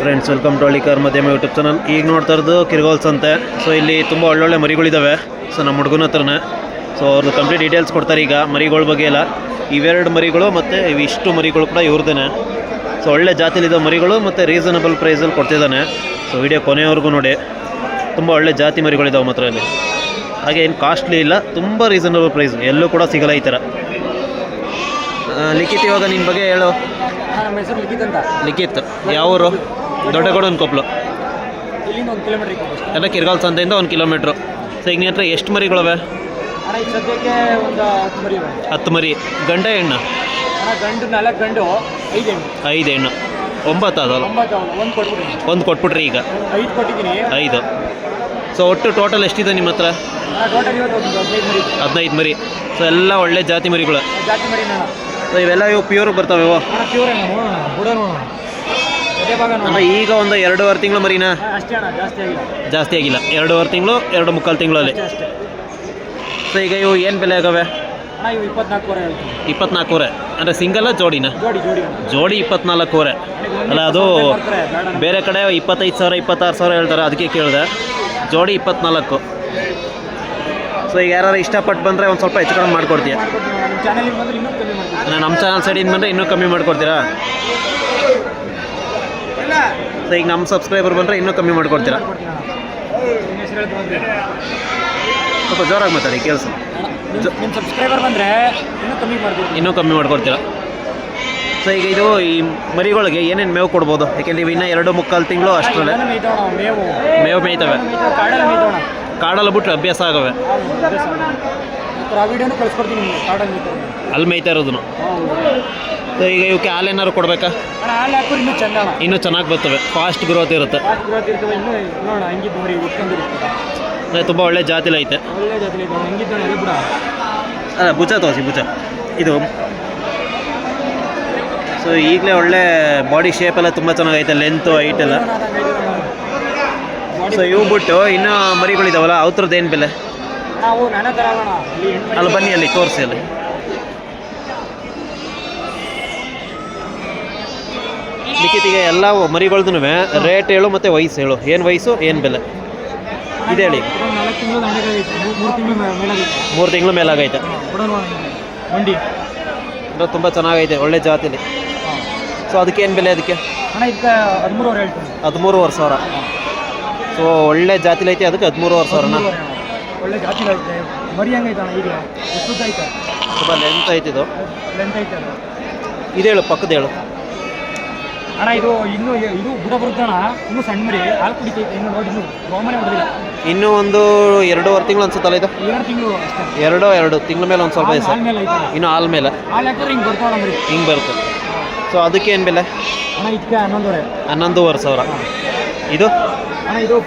Friends welcome to Hallikar ಮಧ್ಯಮ YouTube channel ಈಗ ನೋಡ್ತಾ ಇರೋದು ಕಿರ್ಗೋಲ್ಸ್ ಅಂತೆ. ಸೊ ಇಲ್ಲಿ ತುಂಬ ಒಳ್ಳೊಳ್ಳೆ ಮರಿಗಳಿದ್ದಾವೆ ಸೊ ನಮ್ಮ ಹುಡುಗನ ಹತ್ರನೇ. ಸೊ ಅವ್ರದ್ದು ಕಂಪ್ಲೀಟ್ ಡೀಟೇಲ್ಸ್ ಕೊಡ್ತಾರೆ ಈಗ. ಮರಿಗಳ ಬಗ್ಗೆ ಎಲ್ಲ. ಇವೆರಡು ಮರಿಗಳು ಮತ್ತು ಇವಿಷ್ಟು ಮರಿಗಳು ಕೂಡ ಇವ್ರದ್ದೇನೆ ಸೊ ಒಳ್ಳೆ ಜಾತಿಲಿದ್ದ ಮರಿಗಳು ಮತ್ತು ರೀಸನಬಲ್ ಪ್ರೈಸಲ್ಲಿ ಕೊಡ್ತಿದ್ದಾನೆ. ಸೊ ವಿಡಿಯೋ ಕೊನೆಯವರೆಗೂ ನೋಡಿ. ತುಂಬ ಒಳ್ಳೆ ಜಾತಿ ಮರಿಗಳಿದ್ದಾವೆ ಮಾತ್ರ ಇಲ್ಲಿ. ಹಾಗೆ ಏನು ಕಾಸ್ಟ್ಲಿ ಇಲ್ಲ, ತುಂಬ ರೀಸನಬಲ್ ಪ್ರೈಸ್ ಎಲ್ಲೂ ಕೂಡ ಸಿಗಲ್ಲ ಈ ಥರ ಲಿಖಿತ್ ಇವಾಗ ನಿನ್ನ ಬಗ್ಗೆ ಹೇಳು. ನಮ್ಮ ಹೆಸರು ಲಿಖಿತ್ ಅಂತ ಲಿಖಿತ್ ಯಾವೂರು? ದೊಡ್ಡಗೌಡನ ಕೊಪ್ಪಲು ಇಲ್ಲಿಂದ ಒಂದು ಕಿಲೋಮೀಟರ್ ಇತ್ತು ಎಲ್ಲ ಕಿರ್ಗಾಲ್ ಸಂತೆಯಿಂದ ಒಂದು ಕಿಲೋಮೀಟ್ರು. ಸೊ ಈಗ ನಿನ್ನ ಹತ್ರ ಎಷ್ಟು ಮರಿಗಳವೆ? ಅಣ್ಣ ಈಗ ಸದ್ಯಕ್ಕೆ ಒಂದು ಹತ್ತು ಮರಿ. ಇವೆ. ಹತ್ತು ಮರಿ ಗಂಡ ಹೆಣ್ಣು? ಗಂಡು ನಾಲ್ಕು ಗಂಡು ಐದು ಹೆಣ್ಣು. ಐದು ಹೆಣ್ಣು ಒಂಬತ್ತು ಅದಲ್ಲ. ಒಂಬತ್ತು ಒಂದು ಕೊಟ್ಬಿಟ್ರಿ ಈಗ. ಐದು. ಕೊಟ್ಟಿದ್ದೀನಿ ಐದು ಸೊ ಒಟ್ಟು ಟೋಟಲ್ ಎಷ್ಟಿದೆ ನಿಮ್ಮ ಹತ್ರ? ಅಣ್ಣ ಟೋಟಲ್ ಇವತ್ತು ಹದಿನೈದು ಮರಿ. ಇತ್ತು. ಹದಿನೈದು ಮರಿ. ಸೊ ಎಲ್ಲ ಒಳ್ಳೆ ಜಾತಿ ಮರಿಗಳು. ಜಾತಿ ಮರಿ ಇವೆಲ್ಲ ಇವು ಪ್ಯೂರ್ ಬರ್ತಾವೆ ಇವು ಪ್ಯೂರ್ ನೋಡೋಣ ಬುಡ ನೋಡೋಣ ಅಂದರೆ ಈಗ ಒಂದು ಎರಡೂವರೆ ತಿಂಗಳು ಮರಿನಾ? ಅಷ್ಟೇ ಅಣ್ಣ ಜಾಸ್ತಿ ಆಗಿಲ್ಲ. ಜಾಸ್ತಿ ಆಗಿಲ್ಲ. ಎರಡೂವರೆ ತಿಂಗಳು ಎರಡು ಮುಕ್ಕಾಲು ತಿಂಗಳಲ್ಲಿ. ಅಷ್ಟೇ ಸೊ ಈಗ ಇವು ಏನು ಬೆಲೆ ಆಗವೆ? ಅಣ್ಣ ಇವು ಇಪ್ಪತ್ನಾಲ್ಕೂವರೆ ಅಂದರೆ ಸಿಂಗಲ್ಲ ಜೋಡಿನ? ಜೋಡಿ ಜೋಡಿ. ಅಣ್ಣ ಜೋಡಿ ಇಪ್ಪತ್ನಾಲ್ಕೂವರೆ. ಅಲ್ಲ ಅದು. ಬೇರೆ ಕಡೆ ಇಪ್ಪತ್ತೈದು ಸಾವಿರ ಇಪ್ಪತ್ತಾರು ಸಾವಿರ ಹೇಳ್ತಾರೆ ಅದಕ್ಕೆ ಕೇಳಿದೆ. ಜೋಡಿ ಇಪ್ಪತ್ನಾಲ್ಕು. ಸೊ ಈಗ ಯಾರು ಇಷ್ಟಪಟ್ಟು ಬಂದರೆ ಒಂದು ಸ್ವಲ್ಪ ಹೆಚ್ಚು ಕಡಿಮೆ ಮಾಡಿಕೊಡ್ತೀಯ. ನಿಮ್ಮ ಚಾನಲ್ ಸೈಡಿಂದ ಬಂದರೆ ಇನ್ನೂ ಕಮ್ಮಿ ಮಾಡಿಕೊಡ್ತೀರಾ? ಸೊ ಈಗ ನಮ್ಮ ಸಬ್ಸ್ಕ್ರೈಬರ್ ಬಂದರೆ ಇನ್ನೂ ಕಮ್ಮಿ ಮಾಡಿಕೊಡ್ತೀರಾ? ಸ್ವಲ್ಪ ಜೋರಾಗಿ ಮಾತಾಡಿ, ಕೇಳಿಸ. ಸಬ್ಸ್ಕ್ರೈಬರ್ ಬಂದರೆ ಇನ್ನೂ ಕಮ್ಮಿ ಮಾಡ್ಕೊಡ್ತೀರಾ? ಇನ್ನೂ ಕಮ್ಮಿ ಮಾಡಿಕೊಡ್ತೀರಾ ಸೊ ಈಗ ಇದು ಈ ಮರಿಗಳಿಗೆ ಏನೇನು ಮೇವು ಕೊಡ್ಬೋದು? ಯಾಕೆಂದ್ರೆ ನೀವು ಇನ್ನೂ ಎರಡು ಮುಕ್ಕಾಲು ತಿಂಗಳು ಅಷ್ಟರಲ್ಲೇ. ಮೇವು ಮೇಯ್ತಾವ. ಕಾಡಲ್ಲಿ ಬಿಟ್ಟರೆ ಬಿಟ್ಟು ಅಭ್ಯಾಸ ಆಗವೆ. ಆ ವಿಡಿಯೋನು ಕಳ್ಸ್ಕೊಡ್ತೀನಿ ನಿಮಗೆ ಕಾಡಲ್ಲಿ ಮೇಯ್ತಾವ ಅಲ್ಲಿ ಮೇಯ್ತಾ ಇರೋದನ್ನು. ಸೊ ಈಗ ಇವಕ್ಕೆ ಹಾಲೇನಾದ್ರು ಕೊಡಬೇಕಾ? ಅಣ್ಣ ಹಾಲು ಹಾಕೋರು ಇನ್ನೂ ಚಂದ ಇನ್ನೂ ಚೆನ್ನಾಗಿ ಬರ್ತವೆ. ಫಾಸ್ಟ್ ಗ್ರೋತ್ ಇರುತ್ತೆ. ಫಾಸ್ಟ್ ಗ್ರೋತ್ ಇರ್ತವೆ ಇನ್ನೂ ನೋಡೋಣ ಹಂಗಿದ್ದು ಮರಿ ಉಟ್ಕೊಂಡಿರ್ತದೆ ಅಂದರೆ ತುಂಬ ಒಳ್ಳೆ ಜಾತಿಲಿ ಐತೆ. ಒಳ್ಳೆ ಜಾತಿ ಐತೆ ಹಂಗಿದ್ದು ಎಲ್ಲ ಬಿಡ. ಅಲ್ಲ ಭುಜ ತೋರಿಸಿ ಭುಜ. ಇದು. ಸೊ ಈಗಲೇ ಒಳ್ಳೆ ಬಾಡಿ ಶೇಪ್ ಎಲ್ಲ ತುಂಬ ಚೆನ್ನಾಗೈತೆ ಲೆಂತು ಹೈಟ್ ಎಲ್ಲ. ಸೊ ಇವು ಬಿಟ್ಟು ಇನ್ನೂ ಮರಿಗಳಿದಾವಲ್ಲ ಅವ್ರದ್ದು ಏನು ಬೆಲೆ? ನಾವು ನಾನೇ ಥರ ಅಲ್ಲಣ್ಣ ಅಲ್ಲಿ ಬನ್ನಿ ಅಲ್ಲಿ ತೋರಿಸಿ ಅಲ್ಲಿ. ಲಿಖಿತಿಗೆ ಎಲ್ಲ ಮರಿಗಳ್ದು ರೇಟ್ ಹೇಳು ಮತ್ತು ವಯಸ್ಸು ಹೇಳು. ಏನು ವಯಸ್ಸು ಏನು ಬೆಲೆ? ಇದೆ ಹೇಳಿ. ಮೂರು ತಿಂಗಳು ಮೇಲಾಗೈತೆ. ಮಂಡಿ ಅಂದರೆ ತುಂಬ ಚೆನ್ನಾಗೈತೆ ಒಳ್ಳೆ ಜಾತಿಲಿ. ಸೊ ಅದಕ್ಕೆ? ಏನು ಬೆಲೆ ಅದಕ್ಕೆ ಹದಿಮೂರು ಹದಿಮೂರುವರೆ ಸಾವಿರ. ಸೊ ಒಳ್ಳೆ ಜಾತಿಲಿ ಐತಿ ಅದಕ್ಕೆ ಹದಿಮೂರುವರೆ ಸಾವಿರನ. ಒಳ್ಳೆ ಜಾತಿ ಐತೆ ಮರಿ ಹಂಗೈತೆ ಈಗ? ಎಷ್ಟು ಐತೆ? ತುಂಬ ಲೆಂತ್ ಐತೆ ಇದು. ಲೆಂತ್ ಐತೆ ಇದು ಹೇಳು ಪಕ್ಕದ ಹೇಳು. ಅಣ್ಣ ಇದು ಇನ್ನೂ ಇದು ಬುಡ ಬರುತ್ತೆ ಇನ್ನೂ ಸಣ್ಣ ಮರಿ ಹಾಲು ಕುಡಿತೈತೆ. ಇನ್ನು ನೋಡಿ ಇನ್ನು ರೋಮನೆ ಹೊಡೆದಿಲ್ಲ ಇನ್ನೂ ಒಂದು ಎರಡೂವರೆ ತಿಂಗಳು ಅನ್ಸುತ್ತಲ್ಲ ಇದು? ಎರಡು ತಿಂಗಳು ಅಷ್ಟೇ. ಎರಡು ಎರಡು ತಿಂಗಳ ಮೇಲೆ ಒಂದು ಸ್ವಲ್ಪ ದಿವಸ. ಹಾಲು ಮೇಲೆ ಐತೆ. ಇನ್ನು ಹಾಲ್ ಮೇಲೆ. ಹಾಲು ಹಾಕಿದ್ರೆ ಹಿಂಗೆ ಬರ್ತಾವಲ್ಲ ಮರಿ. ಹಿಂಗೆ ಬರುತ್ತೆ. ಸೊ ಅದಕ್ಕೆ ಏನು ಬೆಲೆ? ಅಣ್ಣ ಇದಕ್ಕೆ ಹನ್ನೊಂದುವರೆ. ಹನ್ನೊಂದೂವರೆ ಸಾವಿರ. ಇದು? ಅಣ್ಣ ಇದು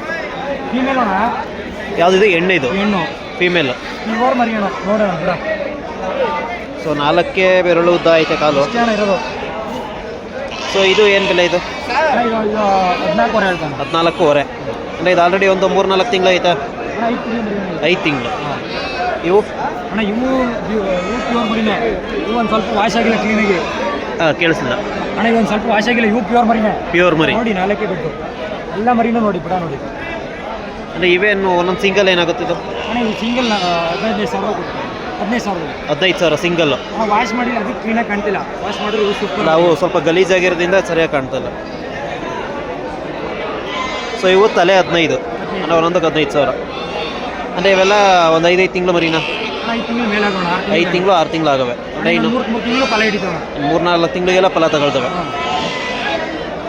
ಫೀಮೇಲ್ ಅಣ್ಣ? ಯಾವುದಿದು? ಎಣ್ಣೆ ಇದು. ಹೆಣ್ಣು ಫೀಮೇಲ್ ಇವರು ಮರಿ ಅಣ್ಣ ನೋಡೋಣ ಸೊ ನಾಲ್ಕೇ ಬೆರಳು ಉದ್ದ ಐತೆ ಕಾಲು. ಅಷ್ಟೇ ಅಣ್ಣ ಇರೋದು. ಸೊ ಇದು ಏನು ಬೆಲೆ ಇದು? ಅಣ್ಣ ಇದು ಇದು ಹದಿನಾಲ್ಕುವರೆ ಹೇಳ್ತಾನೆ. ಹದಿನಾಲ್ಕೂವರೆ ಅಂದರೆ ಇದು ಆಲ್ರೆಡಿ ಒಂದು ಮೂರು ನಾಲ್ಕು ತಿಂಗಳು ಐತೆ? ಅಣ್ಣ ಐದು ತಿಂಗಳು ಮರಿ ಅಣ್ಣ ಇದು. ಐದು ತಿಂಗಳು. ಇವು? ಅಣ್ಣ ಇವು ಇವು ಇವು ಪ್ಯೂರ್ ಮರಿನೇ. ಇವು ಒಂದು ಸ್ವಲ್ಪ ವಾಶ್ ಆಗಿಲ್ಲ ಕ್ಲೀನಾಗಿ ಹಾಂ ಕೇಳಿಸಿಲ್ಲ ಅಣ್ಣ ಇವು ಒಂದು ಸ್ವಲ್ಪ ವಾಶ್ ಆಗಿಲ್ಲ ಇವು ಪ್ಯೂರ್ ಮರಿನೇ. ಪ್ಯೂರ್ ಮರಿ. ನೋಡಿ ನಾಲ್ಕೇ ಬಿಟ್ಟು. ಎಲ್ಲ ಮರಿನೂ ನೋಡಿ ಬಿಡ ನೋಡಿ. ಅಂದರೆ ಇವೇನು ಒಂದೊಂದು ಸಿಂಗಲ್ ಏನಾಗುತ್ತೆ ಇದು? ಅಣ್ಣ ಇದು ಸಿಂಗಲ್ ಹದಿನೈದು ಸಾವಿರ ಸಿಂಗಲ್ ಹದಿನೈದು ಸಾವಿರ ಹದಿನೈದು ಸಾವಿರ ಸಿಂಗಲ್ ವಾಶ್ ಮಾಡಿಲ್ಲ ಅದಕ್ಕೆ ಕ್ಲೀನಾಗಿ ಕಾಣ್ತಿಲ್ಲ. ವಾಶ್ ಮಾಡಿದ್ರೆ ಸೂಪರ್ ನಾವು ಸ್ವಲ್ಪ ಗಲೀಜಾಗಿರೋದ್ರಿಂದ ಸರಿಯಾಗಿ ಕಾಣ್ತಲ್ಲ ಸೊ ಇವು ತಲೆ ಹದಿನೈದು. ಅಂದರೆ ಒಂದೊಂದಕ್ಕೆ ಹದಿನೈದು ಸಾವಿರ. ಅಂದರೆ ಇವೆಲ್ಲ ಒಂದು ಐದೈದು ತಿಂಗಳು ಮರಿನಾ? ಐದು ತಿಂಗಳು ಐದು ತಿಂಗಳು ಆರು ತಿಂಗಳು ಆಗವೆ. ಮೂರ್ನಾಲ್ಕು ಮೂರು ತಿಂಗಳು ಫಲ ಹಿಡಿತಾವ. ಮೂರು ನಾಲ್ಕು ತಿಂಗಳಿಗೆಲ್ಲ ಫಲ ತಗೊಳ್ತವೆ.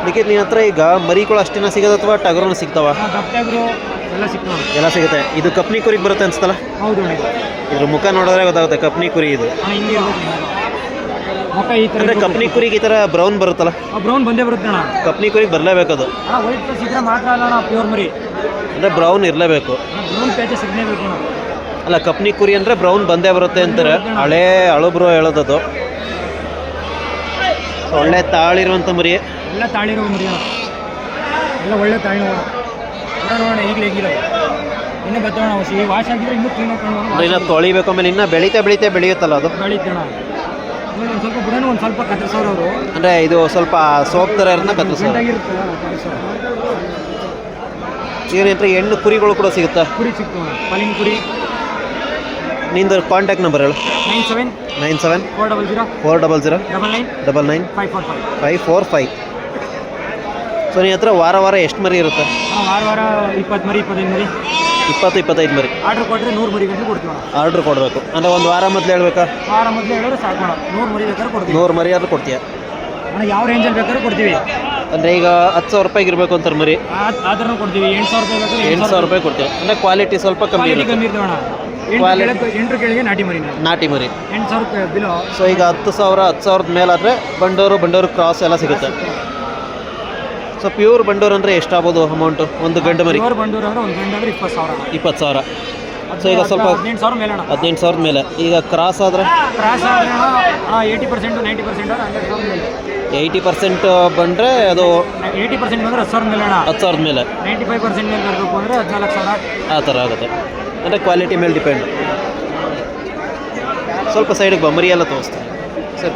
ಅದಕ್ಕೆ ನಿನ್ನ ಹತ್ರ ಈಗ ಮರಿಗಳು ಅಷ್ಟೇನ ಸಿಗದ ಅಥವಾ ಟಗರನು ಸಿಗ್ತಾವ? ಎಲ್ಲ ಸಿಗ್ತಾವ. ಎಲ್ಲ ಸಿಗುತ್ತೆ. ಇದು ಕಪ್ನಿ ಕುರಿಗೆ ಬರುತ್ತೆ ಅನ್ಸ್ತಲ್ಲ? ಹೌದು. ಇದ್ರ ಮುಖ ನೋಡಿದ್ರೆ ಗೊತ್ತಾಗುತ್ತೆ ಕಪ್ನಿ ಕುರಿ ಇದು. ಅಣ್ಣ ಹಿಂಗೆ ಇರ್ಬೇಕು ಮುಖ ಈ ಥರ ಅಂದರೆ ಕಪ್ನಿ ಕುರಿಗೆ ಈ ಥರ ಬ್ರೌನ್ ಬರುತ್ತಲ್ಲ? ಬ್ರೌನ್ ಬಂದೇ ಬರುತ್ತೆ ಅಣ್ಣ. ಕಪ್ನಿ ಕುರಿಗೆ ಬರ್ಲೇಬೇಕು ಅದು. ವೈಟ್ ಪ್ಲಸ್ ಇದ್ರೆ ಮಾತ್ರ ಅಲ್ಲ ಅಣ್ಣ ಪ್ಯೂರ್ ಮರಿ. ಅಂದರೆ ಬ್ರೌನ್ ಇರಲೇಬೇಕು. ಬ್ರೌನ್ ಪ್ಯಾಚಸ್ ಸಿಗಲೇಬೇಕು ಅಣ್ಣ. ಅಲ್ಲ ಕಪ್ನಿ ಕುರಿ ಅಂದರೆ ಬ್ರೌನ್ ಬಂದೇ ಬರುತ್ತೆ ಅಂತಾರೆ. ಹಳೇ ಹಳಬ್ರು ಹೇಳೋದದು. ಒಳ್ಳೆ ತಾಳಿರುವಂಥ ಮರಿ. ಎಲ್ಲ ತಾಳಿರೋ ಮರಿ ಎಲ್ಲ ಒಳ್ಳೆ ತಾಳಿ ನೋಡೋಣ ಈಗಲೇ ಈಗಿಲ್ಲ ಇನ್ನೂ ಬತ್ತೋಣ ಈ ವಾಶ್ ಆಗಿದ್ರೆ ಇನ್ನೂ ಕ್ಲೀನ್ ಹಾಕೊಂಡು ಇನ್ನು ತೊಳಿಬೇಕು ಆಮೇಲೆ ಇನ್ನೂ ಬೆಳೀತಾ ಬೆಳೀತಾ ಬೆಳೆಯುತ್ತಲ್ಲ ಅದು? ಬೆಳೀತಣ ಒಂದು ಸ್ವಲ್ಪ ಬುಡನೂ ಒಂದು ಸ್ವಲ್ಪ ಕತ್ತರಿಸೋರು ಅವರು. ಅಂದರೆ ಇದು ಸ್ವಲ್ಪ ಸೋಪ್ ಥರ ಇರೋದನ್ನ ಕತ್ತರಿಸೋರು. ಏನಂದ್ರೆ ಹೆಣ್ಣು ಕುರಿಗಳು ಕೂಡ ಸಿಗುತ್ತಾ? ಕುರಿ ಸಿಗ್ತವೆ ಪಾಲಿನ ಕುರಿ. ನಿಂದು ಕಾಂಟ್ಯಾಕ್ಟ್ ನಂಬರ್ ಹೇಳು. Nine seven nine seven four double zero four double zero double nine double nine five four five five four five so ನೀ ಹತ್ರ ವಾರ ವಾರ ಎಷ್ಟು ಮರಿ ಇರುತ್ತೆ? ವಾರ ವಾರ ಇಪ್ಪತ್ತು ಮರಿ ಇಪ್ಪತ್ತೈದು ಮರಿ. ಇಪ್ಪತ್ತು ಇಪ್ಪತ್ತೈದು ಮರಿ. ಆರ್ಡ್ರ್ ಕೊಟ್ಟರೆ ನೂರು ಮರಿ ಗಂಟೆ ಕೊಡ್ತೀವಿ. ಆರ್ಡ್ರ್ ಕೊಡಬೇಕು. ಅಂದರೆ ಒಂದು ವಾರ ಮೊದಲು ಹೇಳ್ಬೇಕಾ? ವಾರ ಮೊದಲು ಹೇಳಿದ್ರೆ ಸಾಕು ನೂರು ಮರಿ ಬೇಕಾದ್ರೆ ಕೊಡ್ತೀವಿ. ನೂರು ಮರಿ ಆದರೂ ಕೊಡ್ತೀಯ? ಯಾವ ರೇಂಜಲ್ಲಿ ಬೇಕಾದ್ರೂ ಕೊಡ್ತೀವಿ. ಅಂದರೆ ಈಗ ಹತ್ತು ಸಾವಿರ ರೂಪಾಯಿಗೆ ಇರಬೇಕು ಅಂತಾರೆ ಮರಿ. ಕೊಡ್ತೀವಿ. ಎಂಟು ಸಾವಿರ ರೂಪಾಯಿ ಬೇಕಾದ್ರೆ ಎಂಟು ಸಾವಿರ ರೂಪಾಯಿ ಕೊಡ್ತೀವಿ. ಅಂದರೆ ಕ್ವಾಲಿಟಿ ಸ್ವಲ್ಪ ಕಮ್ಮಿ ಕ್ವಾಲಿಟಿ ಇರುತ್ತೆ. ಕಮ್ಮಿ ಇರ್ತವೆ ಅಣ್ಣ. ಎಂಟು Quality- ಕೆಳಗೆ ಎಂಟು ಕೆಳಗೆ ನಾಟಿ ಮರಿ ನಾಟಿ ಮರಿ. ಎಂಟು ಸಾವಿರ ರೂಪಾಯಿ ಬಿಲೋ. ಸೊ ಈಗ ಹತ್ತು ಸಾವಿರ ಹತ್ತು ಸಾವಿರದ ಮೇಲಾದರೆ ಬಂಡೂರು ಬಂಡೂರು ಕ್ರಾಸ್ ಎಲ್ಲ ಸಿಗುತ್ತೆ. ಸೊ ಪ್ಯೂರ್ ಬಂಡೂರು ಅಂದರೆ ಎಷ್ಟಾಗ್ಬೋದು ಅಮೌಂಟ್ ಒಂದು ಗಂಡು ಮರಿ. ಇವರು ಬಂದೂರು ಅಂದ್ರೆ ಒಂದು ಗಂಟೆ ಅಂದ್ರೆ ಇಪ್ಪತ್ತು ಸಾವಿರ ಇಪ್ಪತ್ತು ಸಾವಿರ. ಸೊ ಈಗ ಸ್ವಲ್ಪ ಹದಿನೆಂಟು ಸಾವಿರ ಮೇಲೆ ಹದಿನೆಂಟು ಸಾವಿರದ ಮೇಲೆ. ಈಗ ಕ್ರಾಸ್ ಆದರೆ? ಕ್ರಾಸ್ ಆದ್ರೆ ಅಣ್ಣ eighty percent ninety percent hundred ಸಾವಿರ ಮೇಲೆ. ಏಯ್ಟಿ ಪರ್ಸೆಂಟ್ ಬಂದರೆ ಅದು ಏಯ್ಟಿ ಪರ್ಸೆಂಟ್ ಬಂದರೆ ಹತ್ತು ಸಾವಿರದ ಮೇಲೆ ಹತ್ತು ಸಾವಿರದ ಮೇಲೆ. ನೈಂಟಿ ಫೈವ್ ಪರ್ಸೆಂಟ್ ಮೇಲೆ ಬರಬೇಕು ಅಂದರೆ ಹದಿನಾಲ್ಕು ಸಾವಿರ. ಆ ಥರ ಆಗುತ್ತೆ. ಅಂದರೆ ಕ್ವಾಲಿಟಿ ಮೇಲೆ ಡಿಪೆಂಡ್ ಸ್ವಲ್ಪ ಸೈಡಿಗೆ ಬಾ ಮರಿ ಎಲ್ಲ ತೋರಿಸ್ತೀನಿ. ಸರಿ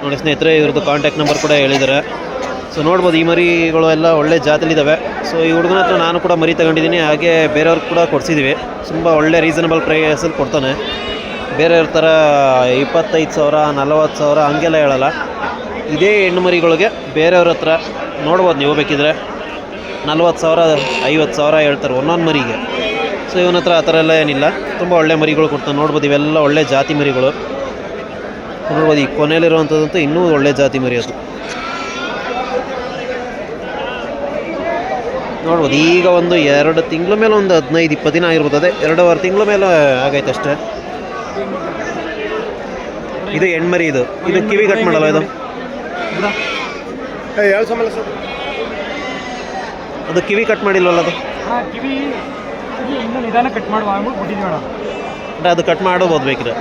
ನೋಡಿ ಸ್ನೇಹಿತರೆ ಇವ್ರದ್ದು ಕಾಂಟ್ಯಾಕ್ಟ್ ನಂಬರ್ ಕೂಡ ಹೇಳಿದ್ದಾರೆ. ಸೊ ನೋಡ್ಬೋದು, ಈ ಮರಿಗಳು ಎಲ್ಲ ಒಳ್ಳೆ ಜಾತಿಲಿದ್ದಾವೆ ಸೊ ಈ ಹುಡುಗನ ಹತ್ರ ನಾನು ಕೂಡ ಮರಿ ತಗೊಂಡಿದ್ದೀನಿ, ಹಾಗೆ ಬೇರೆಯವ್ರಿಗೆ ಕೂಡ ಕೊಡಿಸಿದ್ದೀವಿ ತುಂಬ ಒಳ್ಳೆ ರೀಸನಬಲ್ ಪ್ರೈಸಲ್ಲಿ ಕೊಡ್ತಾನೆ. ಬೇರೆಯವ್ರ ಥರ ಇಪ್ಪತ್ತೈದು ಸಾವಿರ, ನಲವತ್ತು ಸಾವಿರ, ಹಂಗೆಲ್ಲ ಹೇಳಲ್ಲ. ಇದೇ ಹೆಣ್ಣು ಮರಿಗಳಿಗೆ ಬೇರೆಯವ್ರ ಹತ್ರ ನೋಡ್ಬೋದು ನೀವು ಬೇಕಿದ್ರೆ. ನಲ್ವತ್ತು ಸಾವಿರ, ಐವತ್ತು ಸಾವಿರ ಹೇಳ್ತಾರೆ ಒಂದೊಂದು ಮರಿಗೆ. ಸೊ ಇವನ ಹತ್ರ ಆ ಥರ ಎಲ್ಲ ಏನಿಲ್ಲ. ತುಂಬ ಒಳ್ಳೆ ಮರಿಗಳು ಕೊಡ್ತಾನೆ. ನೋಡ್ಬೋದು, ಇವೆಲ್ಲ ಒಳ್ಳೆ ಜಾತಿ ಮರಿಗಳು. ನೋಡ್ಬೋದು, ಈ ಕೊನೆಯಲ್ಲಿರುವಂಥದ್ದಂತೂ ಇನ್ನೂ ಒಳ್ಳೆ ಜಾತಿ ಮರಿ ಅದು. ನೋಡ್ಬೋದು. ಈಗ ಒಂದು ಎರಡು ತಿಂಗಳ ಮೇಲೆ ಒಂದು ಹದಿನೈದು ಇಪ್ಪತ್ತು ದಿನ ಆಗಿರ್ಬೋದು. ಅದೇ ಎರಡೂವರೆ ತಿಂಗಳ ಮೇಲೆ ಆಗೈತೆ ಅಷ್ಟೇ. ಇದು ಹೆಣ್ಮರಿ ಇದು. ಇದು ಕಿವಿ ಕಟ್ ಮಾಡಲ್ಲ ಇದು? ಅದು ಕಿವಿ ಕಟ್ ಮಾಡಿಲ್ವಲ್ಲ ಅದು? ಹಾಂ ಕಿವಿ ನಿಧಾನ ಕಟ್ ಮಾಡುವ ಅದು ಕಟ್ ಮಾಡ್ಬೋದು ಬೇಕಿದ್ರೆ.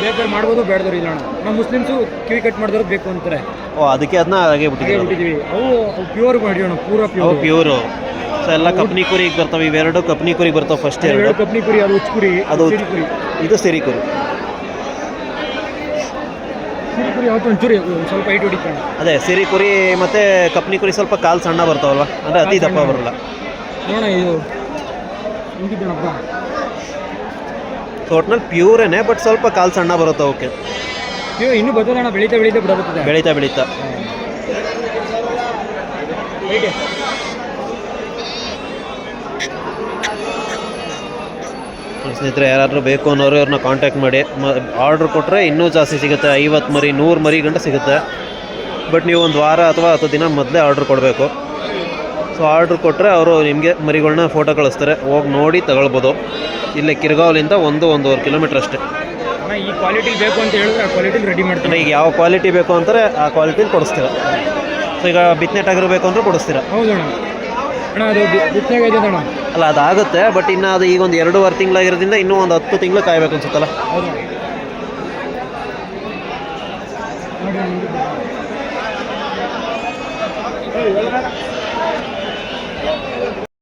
ಬೇಕಾದ್ರೆ ಮಾಡ್ಬೋದು ಬೇಡದ್ರು ಇಲ್ಲ ನಮ್ಮ ಮುಸ್ಲಿಮ್ಸು ಕಿವಿ ಕಟ್ ಮಾಡಿದ್ರು ಬೇಕು ಅಂತಾರೆ. ಓ ಅದಕ್ಕೆ ಅದನ್ನ ಹಾಗೆ ಬಿಟ್ಟಿದ್ದೀವಿ. ಅವು ಪ್ಯೂರ್ ಮಾಡಿ ಅಣ್ಣ ಪೂರ ಪ್ಯೂರ್ ಪ್ಯೂರು ಸೊ ಎಲ್ಲ ಕಪ್ನಿ ಕುರಿಗೆ ಬರ್ತಾವೆ. ಇವೆರಡು ಕಪ್ನಿ ಕುರಿಗೆ ಬರ್ತಾವೆ ಫಸ್ಟ್ ಎರಡು ಕಪ್ನಿ ಕುರಿ ಅದು ಉಚ್ಚ ಕುರಿ ಅದು ಸಿರಿ ಕುರಿ. ಇದು ಸಿರಿ ಕುರಿ. ಸಿರಿ ಕುರಿ ಒಂಚೂರು ಸ್ವಲ್ಪ ಹೈಟ್ ಹೊಡಿತಾನೆ. ಅದೇ ಸಿರಿ ಕುರಿ ಮತ್ತು ಕಪ್ನಿ ಕುರಿ ಸ್ವಲ್ಪ ಕಾಲು ಸಣ್ಣ ಬರ್ತಾವಲ್ವ? ಅಂದರೆ ಅತಿ ದಪ್ಪ ಬರಲ್ಲ. ನೋಡೋಣ ಇದು. ಏನೇ ಪ್ಯೂರೇನೆ ಬಟ್ ಸ್ವಲ್ಪ ಕಾಲು ಸಣ್ಣ ಬರುತ್ತೆ ಓಕೆ ಅಯ್ಯೋ ಇನ್ನೂ ಅಣ್ಣ ಬೆಳೀತಾ ಬೆಳೀತಾ ಬಿಡಬರ್ತದೆ ಬೆಳೀತಾ ಬೆಳೀತಾ. ಸ್ನೇಹಿತರೆ ಯಾರಾದರೂ ಬೇಕು ಅನ್ನೋರು ಇವ್ರನ್ನ ಕಾಂಟ್ಯಾಕ್ಟ್ ಮಾಡಿ. ಮ ಆರ್ಡ್ರ್ ಕೊಟ್ಟರೆ ಇನ್ನೂ ಜಾಸ್ತಿ ಸಿಗುತ್ತೆ. ಐವತ್ತು ಮರಿ ನೂರು ಮರಿ ಗಂಟೆ ಸಿಗುತ್ತೆ. ಬಟ್ ನೀವು ಒಂದು ವಾರ ಅಥವಾ ಹತ್ತು ದಿನ ಮೊದಲೇ ಆರ್ಡ್ರ್ ಕೊಡಬೇಕು. ಸೊ ಆರ್ಡ್ರ್ ಕೊಟ್ಟರೆ ಅವರು ನಿಮಗೆ ಮರಿಗಳನ್ನ ಫೋಟೋ ಕಳಿಸ್ತಾರೆ. ಹೋಗಿ ನೋಡಿ ತಗೊಳ್ಬೋದು. ಇಲ್ಲೇ ಕಿರ್ಗಾವ್ಲಿಂದ ಒಂದು ಒಂದೂವರೆ ಕಿಲೋಮೀಟ್ರ್ ಅಷ್ಟೇ. ಈ ಕ್ವಾಲಿಟಿ ಬೇಕು ಅಂತ ಹೇಳಿದ್ರೆ ಆ ಕ್ವಾಲಿಟಿ ರೆಡಿ ಮಾಡ್ತಾರೆ? ಈಗ ಯಾವ ಕ್ವಾಲಿಟಿ ಬೇಕು ಅಂತಾರೆ ಆ ಕ್ವಾಲಿಟಿಲಿ ಕೊಡಿಸ್ತೀರ. ಸೊ ಈಗ ಬಿತ್ನೆ ಟಗರು ಬೇಕು ಅಂದ್ರೆ ಕೊಡಿಸ್ತೀರ. ಹೌದು ಅಣ್ಣ. ಅಣ್ಣ ಅದು ಬಿತ್ತನೆಗೆ ಇದೆ ಅಣ್ಣ. ಅಲ್ಲ, ಅದಾಗುತ್ತೆ ಬಟ್ ಇನ್ನು ಅದು ಈಗ ಒಂದು ಎರಡೂವರೆ ತಿಂಗಳಾಗಿರೋದ್ರಿಂದ ಇನ್ನೂ ಒಂದು ಹತ್ತು ತಿಂಗಳು ಕಾಯ್ಬೇಕು ಅನ್ಸುತ್ತಲ್ಲ?